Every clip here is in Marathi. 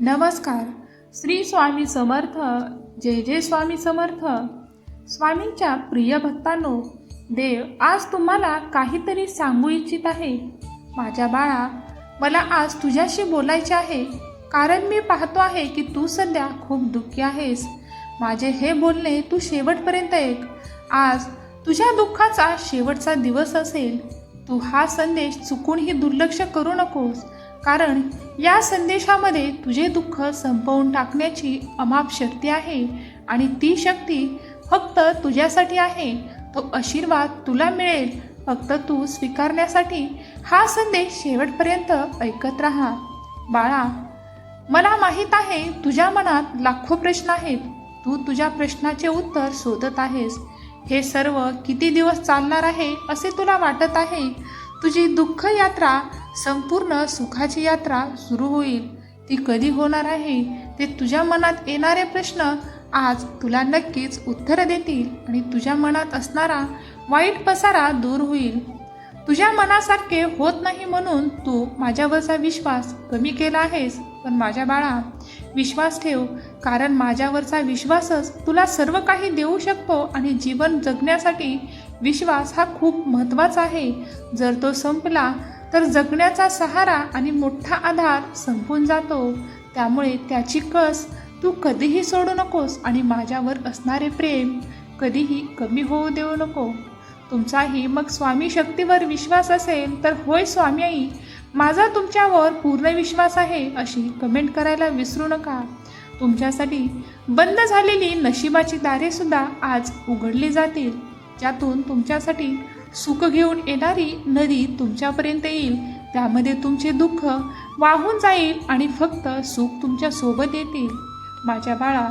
नमस्कार. श्री स्वामी समर्थ जय जय स्वामी समर्थ. स्वामींच्या प्रिय भक्तांनो देव आज तुम्हाला काहीतरी सांगू इच्छित आहे. माझ्या बाळा मला आज तुझ्याशी बोलायचे आहे. कारण मी पाहतो आहे की तू सध्या खूप दुःखी आहेस. माझे हे बोलणे तू शेवटपर्यंत ऐक. आज तुझ्या दुःखाचा शेवटचा दिवस असेल. तू हा संदेश चुकूनही दुर्लक्ष करू नकोस. कारण या संदेशामध्ये तुझे दुःख संपवून टाकण्याची अमाप शक्ती आहे आणि ती शक्ती फक्त तुझ्यासाठी आहे. तो आशीर्वाद तुला मिळेल. फक्त तू स्वीकारण्यासाठी हा संदेश शेवटपर्यंत ऐकत राहा. बाळा मला माहीत आहे तुझ्या मनात लाखो प्रश्न आहेत. तू तुझ्या प्रश्नाचे उत्तर शोधत आहेस. हे सर्व किती दिवस चालणार आहे असे तुला वाटत आहे? तुझी दुःख यात्रा संपूर्ण सुखाची यात्रा सुरू होईल. ती कधी होणार आहे? ते तुझ्या मनात येणारे प्रश्न आज तुला नक्कीच उत्तरं देतील आणि तुझ्या मनात असणारा वाईट पसारा दूर होईल. तुझ्या मनासारखे होत नाही म्हणून तू माझ्यावरचा विश्वास कमी केला आहेस. पण माझ्या बाळा विश्वास ठेव. कारण माझ्यावरचा विश्वासच तुला सर्व काही देऊ शकतो आणि जीवन जगण्यासाठी विश्वास हा खूप महत्त्वाचा आहे. जर तो संपला तर जगण्याचा सहारा आणि मोठा आधार संपून जातो. त्यामुळे त्याची कस तू कधीही सोडू नकोस आणि माझ्यावर असणारे प्रेम कधीही कमी होऊ देऊ नको. तुमचाही मग स्वामी शक्तीवर विश्वास असेल तर होय स्वामी आई माझा तुमच्यावर पूर्ण विश्वास आहे अशी कमेंट करायला विसरू नका. तुमच्यासाठी बंद झालेली नशिबाची दारे सुद्धा आज उघडली जातील. ज्यातून तुमच्यासाठी सुख घेऊन येणारी नदी तुमच्यापर्यंत येईल. त्यामध्ये तुमचे दुःख वाहून जाईल आणि फक्त सुख तुमच्यासोबत येतील. माझ्या बाळा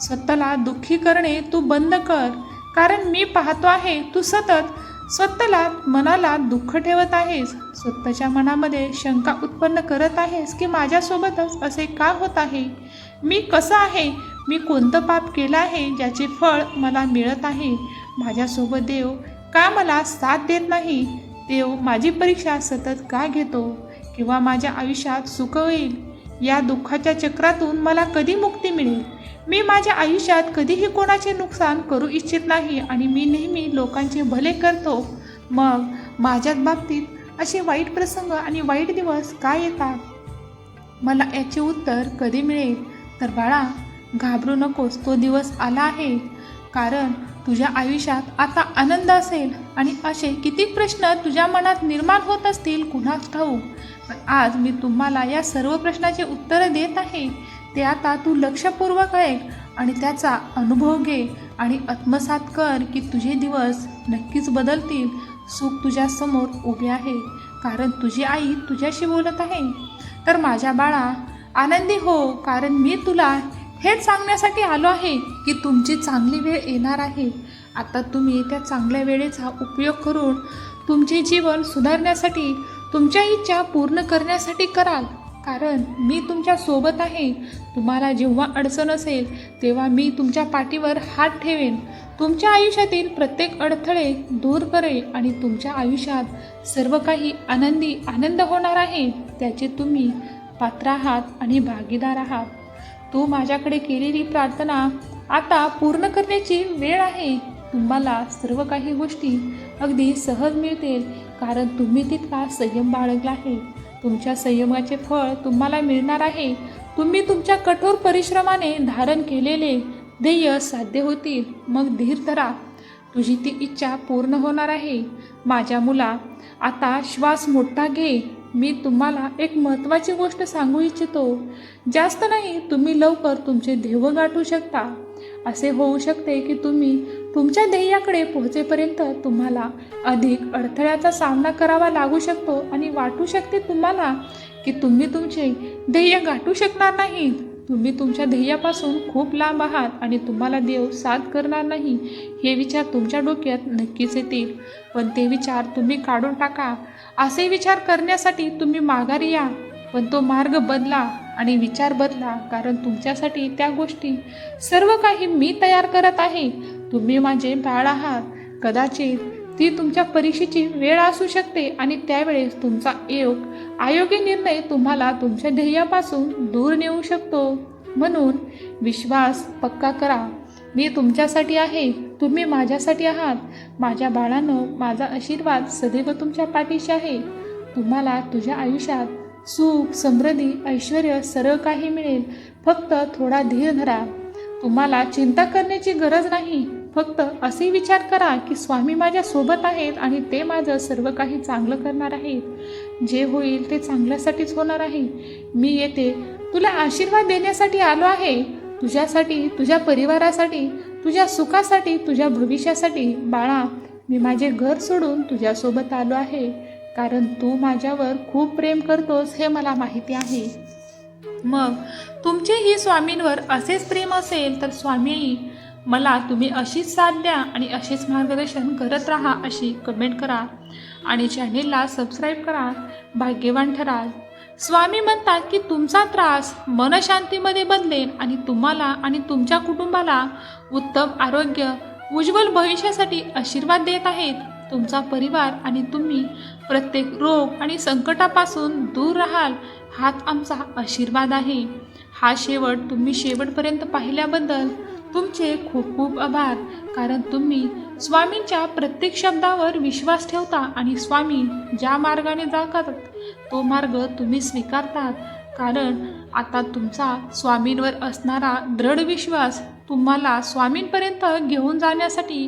स्वतःला दुःखी करणे तू बंद कर. कारण मी पाहतो आहे तू सतत स्वतःला मनाला दुःख ठेवत आहेस. स्वतःच्या मनामध्ये शंका उत्पन्न करत आहेस की माझ्यासोबतच असे का होत आहे? मी कसं आहे? मी कोणतं पाप केलं आहे ज्याचे फळ मला मिळत आहे? माझ्यासोबत देव का मला साथ देत नाही? देव माझी परीक्षा सतत का घेतो? किंवा माझ्या आयुष्यात सुख होईल? या दुःखाच्या चक्रातून मला कधी मुक्ती मिळेल? मी माझ्या आयुष्यात कधीही कोणाचे नुकसान करू इच्छित नाही आणि मी नेहमी लोकांचे भले करतो. मग माझ्याच बाबतीत असे वाईट प्रसंग आणि वाईट दिवस का येतात? मला याचे उत्तर कधी मिळेल? तर बाळा घाबरू नकोस. तो दिवस आला आहे. कारण तुझ्या आयुष्यात आता आनंद असेल आणि असे किती प्रश्न तुझ्या मनात निर्माण होत असतील कुणास ठाऊक. पण आज मी तुम्हाला या सर्व प्रश्नाचे उत्तरं देत आहे. ते आता तू लक्षपूर्वक ऐक आणि त्याचा अनुभव घे आणि आत्मसात कर की तुझे दिवस नक्कीच बदलतील. सुख तुझ्यासमोर उभे आहे. कारण तुझी आई तुझ्याशी बोलत आहे. तर माझ्या बाळा आनंदी हो कारण मी तुला हेच सांगण्यासाठी आलो आहे की तुमची चांगली वेळ येणार आहे. आता तुम्ही त्या चांगल्या वेळेचा उपयोग करून तुमचे जीवन सुधारण्यासाठी तुमच्या इच्छा पूर्ण करण्यासाठी कराल. कारण मी तुमच्यासोबत आहे. तुम्हाला जेव्हा अडचण असेल तेव्हा मी तुमच्या पाठीवर हात ठेवेन. तुमच्या आयुष्यातील प्रत्येक अडथळे दूर करेल आणि तुमच्या आयुष्यात सर्व काही आनंदी आनंद होणार आहे. त्याचे तुम्ही पात्र आहात आणि भागीदार आहात. तू माझ्याकडे केलेली प्रार्थना आता पूर्ण करण्याची वेळ आहे. तुम्हाला सर्व काही गोष्टी अगदी सहज मिळतील कारण तुम्ही तितका संयम बाळगला आहे. तुमच्या संयमाचे फळ तुम्हाला मिळणार आहे. तुम्ही तुमच्या कठोर परिश्रमाने धारण केलेले ध्येय साध्य होतील. मग धीर धरा. तुझी ती इच्छा पूर्ण होणार आहे. माझ्या मुला आता श्वास मोठा घे. मी तुम्हाला एक महत्त्वाची गोष्ट सांगू इच्छितो. जास्त नाही तुम्ही लवकर तुमचे ध्येय गाठू शकता. असे होऊ शकते की तुम्ही तुमच्या ध्येयाकडे पोहोचेपर्यंत तुम्हाला अधिक अडथळ्याचा सामना करावा लागू शकतो आणि वाटू शकते तुम्हाला की तुम्ही तुमचे ध्येय गाठू शकणार नाहीत. तुम्ही तुमच्या ध्येयापासून खूप लांब आहात आणि तुम्हाला देव साथ करणार नाही हे विचार तुमच्या डोक्यात नक्कीच येतील. पण ते विचार तुम्ही काढून टाका. असे विचार करण्यासाठी तुम्ही माघारी या पण तो मार्ग बदला आणि विचार बदला कारण तुमच्यासाठी त्या गोष्टी सर्व काही मी तयार करत आहे. तुम्ही माझे बाळ आहात. कदाचित ती तुमच्या परीक्षेची वेळ असू शकते आणि त्यावेळेस तुमचा योग आयोग्य निर्णय तुम्हाला तुमच्या ध्येयापासून दूर नेऊ शकतो. म्हणून विश्वास पक्का करा. मी तुमच्यासाठी आहे. तुम्ही माझ्यासाठी आहात. माझ्या बाळानं माझा आशीर्वाद सदैव तुमच्या पाठीशी आहे. तुम्हाला तुझ्या आयुष्यात सुख समृद्धी ऐश्वर सर्व काही मिळेल. फक्त थोडा धीर धरा. तुम्हाला चिंता करण्याची गरज नाही. फक्त असे विचार करा की स्वामी माझ्या सोबत आहेत आणि ते माझं सर्व काही चांगलं करणार आहेत. जे होईल ते चांगल्यासाठीच होणार आहे. मी येते. तुला आशीर्वाद देण्यासाठी आलो आहे. तुझ्यासाठी तुझ्या परिवारासाठी तुझ्या सुखासाठी तुझ्या भविष्यासाठी बाळा मी माझे घर सोडून तुझ्यासोबत आलो आहे. कारण तू माझ्यावर खूप प्रेम करतोस हे मला माहिती आहे. मग तुमचेही स्वामींवर असेच प्रेम असेल तर स्वामीही मला तुम्ही अशीच साथ द्या आणि असेच मार्गदर्शन करत राहा अशी कमेंट करा. आणि चॅनेलला सबस्क्राईब करा. भाग्यवान ठराल. स्वामी म्हणतात की तुमचा त्रास मनशांतीमध्ये बदलेल आणि तुम्हाला आणि तुमच्या कुटुंबाला उत्तम आरोग्य उज्ज्वल भविष्यासाठी आशीर्वाद देत आहेत. तुमचा परिवार आणि तुम्ही प्रत्येक रोग आणि संकटापासून दूर राहाल हाच आमचा आशीर्वाद आहे. हा शेवट तुम्ही शेवटपर्यंत पाहिल्याबद्दल तुमचे खूप खूप आभार. कारण तुम्ही स्वामींच्या प्रत्येक शब्दावर विश्वास ठेवता आणि स्वामी ज्या मार्गाने जातात तो मार्ग तुम्ही स्वीकारतात. कारण आता तुमचा स्वामींवर असणारा दृढ विश्वास तुम्हाला स्वामींपर्यंत घेऊन जाण्यासाठी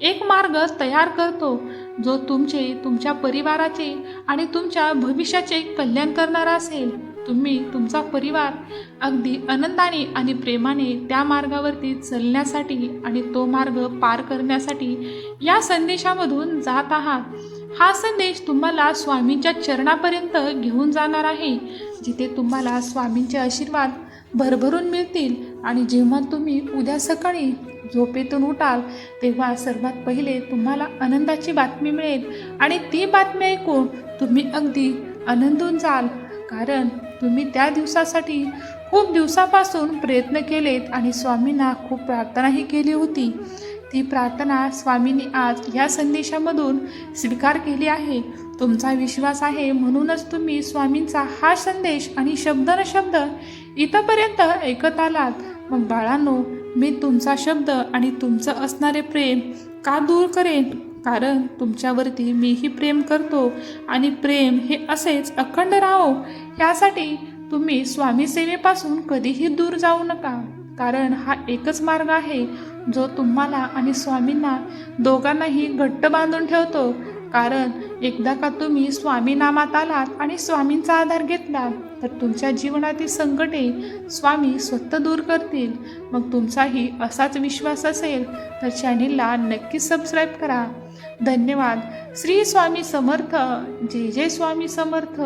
एक मार्ग तयार करतो जो तुमचे तुमच्या परिवाराचे आणि तुमच्या भविष्याचे कल्याण करणारा असेल. तुम्ही तुमचा परिवार अगदी आनंदाने आणि प्रेमाने त्या मार्गावरती चलण्यासाठी आणि तो मार्ग पार करण्यासाठी या संदेशामधून जात आहात. हा संदेश तुम्हाला स्वामींच्या चरणापर्यंत घेऊन जाणार आहे. जिथे तुम्हाला स्वामींचे आशीर्वाद भरभरून मिळतील आणि जेव्हा तुम्ही उद्या सकाळी झोपेतून उठाल तेव्हा सर्वात पहिले तुम्हाला आनंदाची बातमी मिळेल. आणि ती बातमी ऐकून तुम्ही अगदी आनंदून जाल. कारण तुम्ही त्या दिवसासाठी खूप दिवसापासून प्रयत्न केलेत आणि स्वामींना खूप प्रार्थनाही केली होती. ती प्रार्थना स्वामींनी आज या संदेशामधून स्वीकार केली आहे. तुमचा विश्वास आहे म्हणूनच तुम्ही स्वामींचा हा संदेश आणि शब्द न शब्द इथंपर्यंत ऐकत आलात. मग बाळांनो मी तुमचा शब्द आणि तुमचं असणारे प्रेम का दूर करेन? कारण तुमच्यावरती मीही प्रेम करतो आणि प्रेम हे असेच अखंड राहो. यासाठी तुम्ही स्वामी सेवेपासून कधीही दूर जाऊ नका. कारण हा एकच मार्ग आहे जो तुम्हाला आणि स्वामींना दोघांनाही घट्ट बांधून ठेवतो. कारण एकदा का तुम्ही स्वामी नामात आलात आणि स्वामींचा आधार घेतला तर तुमच्या जीवनातील संकटे स्वामी स्वतः दूर करतील. मग तुमचाही असाच विश्वास असेल तर चॅनेलला नक्की सबस्क्राईब करा. धन्यवाद. श्री स्वामी समर्थ. जे जय स्वामी समर्थ.